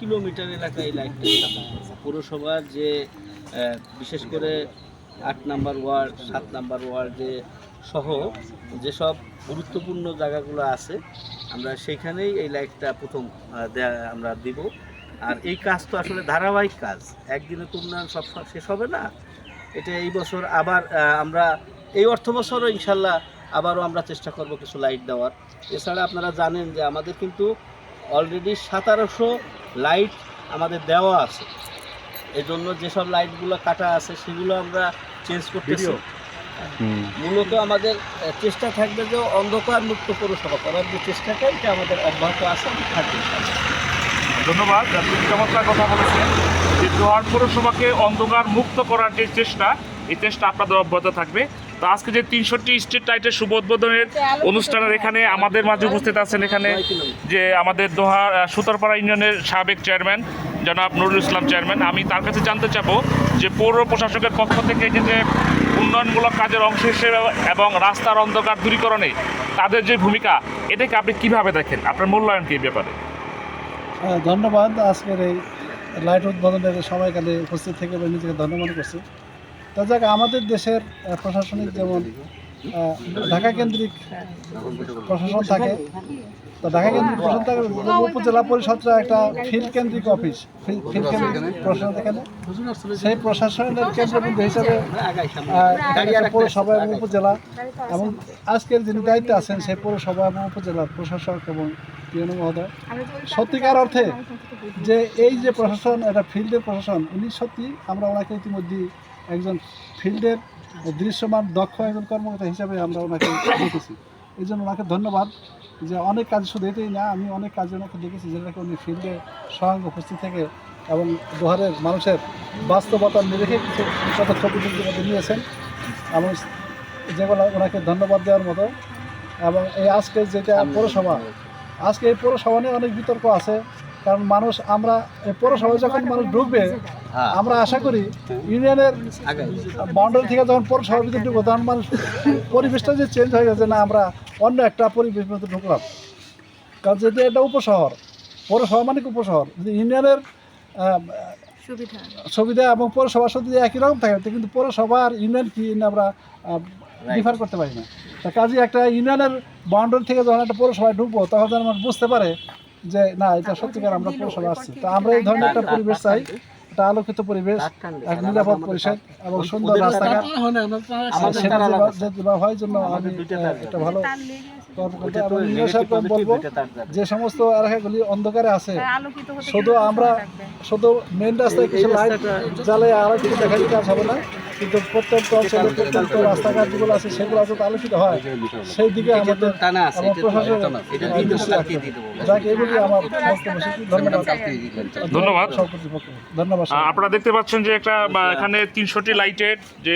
Kilometre এলাকায় এই লাইটটা পৌরসভার যে বিশেষ করে আট নাম্বার ওয়ার্ড, সাত নাম্বার ওয়ার্ডে সহ যেসব গুরুত্বপূর্ণ জায়গাগুলো আছে, আমরা সেখানেই এই লাইটটা প্রথম আমরা দিব। আর এই কাজ তো আসলে ধারাবাহিক কাজ। একদিনে তো উন্নয়ন সব শেষ হবে না। এটা এই বছর আবার আমরা এই অর্থ বছরও ইনশাল্লাহ আবারও আমরা চেষ্টা করব কিছু লাইট দেওয়ার। এছাড়া আপনারা জানেন যে আমাদের কিন্তু অলরেডি সতেরোশো লাইট আমাদের দেওয়া আছে। এই জন্য যেসব লাইটগুলো কাটা আছে সেগুলো আমরা চেঞ্জ করতেছি। মূলত আমাদের চেষ্টা থাকবে যে অন্ধকার মুক্ত পৌরসভা করার যে চেষ্টাটা এটা আমাদের অব্যাহত আছে থাকবে। ধন্যবাদ আপনি চমৎকার কথা বলেছেন যে দোহার পৌরসভাকে অন্ধকার মুক্ত করার যে চেষ্টা এই চেষ্টা আপনাদের অব্যাহত থাকবে। তো আজকে যে তিনশোটি স্ট্রিট লাইটের শুভ উদ্বোধনের অনুষ্ঠানের এখানে আমাদের মাঝে উপস্থিত আছেন এখানে যে আমাদের দোহার সুতরপাড়া ইউনিয়নের সাবেক চেয়ারম্যান, জনাব নুরুল ইসলাম চেয়ারম্যান। আমি তার কাছে জানতে চাবো যে পৌর প্রশাসকের পক্ষ থেকে যে যে উন্নয়নমূলক কাজের অংশ হিসেবে এবং রাস্তার অন্ধকার দূরীকরণে তাদের যে ভূমিকা, এটাকে আপনি কীভাবে দেখেন? আপনার মূল্যায়ন কি ব্যাপারে? ধন্যবাদ। আজকের এই লাইট উদ্বোধনের সময়কালে উপস্থিত থেকে নিজেকে ধন্যবাদ করছি। তা যাক, আমাদের দেশের প্রশাসনিক যেমন ঢাকা কেন্দ্রিক প্রশাসন থাকে, তো ঢাকা কেন্দ্রিক প্রশাসন থাকে উপজেলা পরিষদরা একটা ফিল্ড কেন্দ্রিক অফিস ফিল্ড কেন্দ্রিক প্রশাসন এখানে। সেই প্রশাসনের কেন্দ্রবিন্দু হিসাবে পৌরসভা এবং উপজেলা, এবং আজকের যিনি দায়িত্বে আছেন, সেই পৌরসভা এবং উপজেলার প্রশাসক এবং পিএনও মহোদয়, সত্যিকার অর্থে যে এই যে প্রশাসন, এটা ফিল্ডের প্রশাসন, উনি সত্যি আমরা ওনাকে ইতিমধ্যে একজন ফিল্ডের দৃশ্যমান দক্ষ একজন কর্মকর্তা হিসাবে আমরা ওনাকে দেখেছি। এই জন্য ওনাকে ধন্যবাদ যে অনেক কাজ শুধু এটাই না আমি অনেক কাজে ওনাকে দেখেছি যেটাকে উনি ফিল্ডে সহাঙ্গ উপস্থিত থেকে এবং দোহারের মানুষের বাস্তবতা নিরেখে কিছু পদক্ষেপ ইতিমধ্যে নিয়েছেন। এবং যেগুলো ওনাকে ধন্যবাদ দেওয়ার মতো এবং এই আজকে যেটা পৌরসভা আজকে এই পৌরসভা নিয়ে অনেক বিতর্ক আছে কারণ মানুষ আমরা এই পৌরসভায় যখন মানুষ ঢুকবে আমরা আশা করি ইউনিয়নের। বাউন্ডারি থেকে যখন পৌরসভার ভিতরে ঢুকবো তখন মানুষ পরিবেশটা যে চেঞ্জ হয়ে গেছে না আমরা অন্য একটা পরিবেশ মধ্যে ঢুকলাম। কারণ যেহেতু এটা উপশহর পৌরসভা মানে উপশহর? যদি ইউনিয়নের সুবিধা। সুবিধা এবং পৌরসভা শুধু একই রকম থাকে কিন্তু পৌরসভা আর ইউনিয়ন কি আমরা ডিফার করতে পারি না। তা কাজে একটা ইউনিয়নের বাউন্ডারি থেকে যখন একটা পৌরসভায় ঢুকবো তখন যেন মানুষ বুঝতে পারে যে না এটা সত্যিকার আমরা পৌরসভা আসছি। তো আমরা এই ধরনের একটা পরিবেশ চাই। একটা আলোকিত পরিবেশ এক নিরাপদ পরিষদ এবং সুন্দর রাস্তাঘাট। হয় জন্য আমি একটা ভালো বলব। যে সমস্ত এলাকাগুলি অন্ধকারে আছে হতে শুধু আমরা শুধু মেন রাস্তায় কিছু লাইট জ্বালে আলোকিত দেখা দিতে কাজ হবে না। কিন্তু প্রত্যন্ত অঞ্চলে প্রত্যন্ত রাস্তাঘাট যেগুলো আছে সেগুলো যদি আলোকিত হয় সেই দিকে আমাদের। যাক এগুলি আমার ধন্যবাদ। আপনারা দেখতে পাচ্ছেন যে একটা এখানে তিনশোটি লাইটের যে